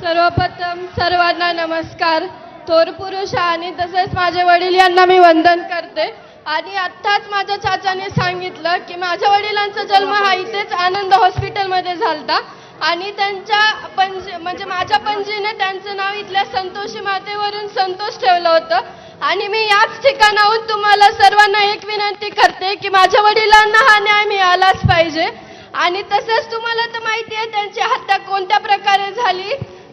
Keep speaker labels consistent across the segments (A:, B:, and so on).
A: सर्वप्रथम सर्वांना नमस्कार. थोर पुरुष आणि तसेच माझे वडील यांना मी वंदन करते. आणि आत्ताच माझ्या चाचाने सांगितलं की माझ्या वडिलांचा जन्म हा इथेच आनंद हॉस्पिटलमध्ये झालता. आणि त्यांच्या पणजी म्हणजे माझ्या पणजीने त्यांचं नाव इथल्या संतोषी मातेवरून संतोष ठेवलं होतं. आणि मी याच ठिकाणाहून तुम्हाला सर्वांना एक विनंती करते की माझ्या वडिलांना हा न्याय मिळालाच पाहिजे. आणि तसंच तुम्हाला तर माहिती आहे त्यांची हत्या कोणत्या प्रकारे झाली?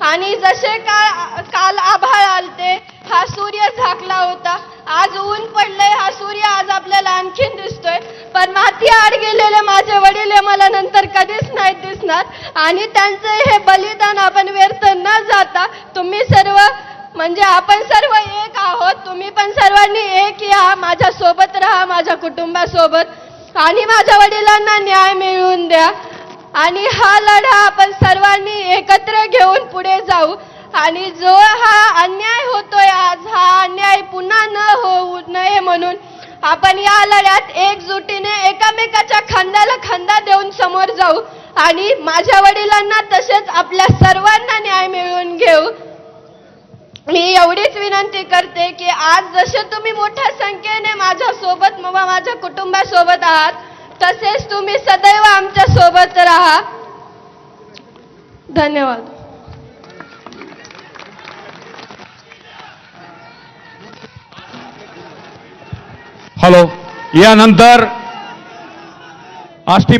A: आणि जसे काल काल आभाळ आलते हा सूर्य झाकला होता. आज ऊन पडलंय हा सूर्य आज आपल्याला आणखीन दिसतोय. पण माती आड गेलेले माझे वडील मला नंतर कधीच नाही दिसणार. आणि त्यांचे हे बलिदान आपण व्यर्थ न जाता तुम्ही सर्व म्हणजे आपण सर्व एक आहोत. तुम्ही पण सर्वांनी एक या माझ्या सोबत राहा माझ्या कुटुंबासोबत. आणि माझ्या वडिलांना न्याय मिळवून द्या. आणि हा लढा आपण सर्वांनी एकत्र घेऊन पुढे जाऊ. आणि जो हा अन्याय होतोय आज हा अन्याय पुन्हा न होऊ नये म्हणून आपण या लढ्यात एकजुटीने एकामेकाच्या खांद्याला खांदा देऊन समोर जाऊ. आणि माझ्या वडिलांना तसेच आपल्या सर्वांना न्याय मिळवून घेऊ. मी एवढीच विनंती करते की आज जसे तुम्ही मोठ्या संख्येने माझ्या सोबत माझ्या कुटुंबासोबत आहात तसेच तुम्ही सदैव आमच्यासोबत राहा. धन्यवाद.
B: हॅलो यानंतर आष्टी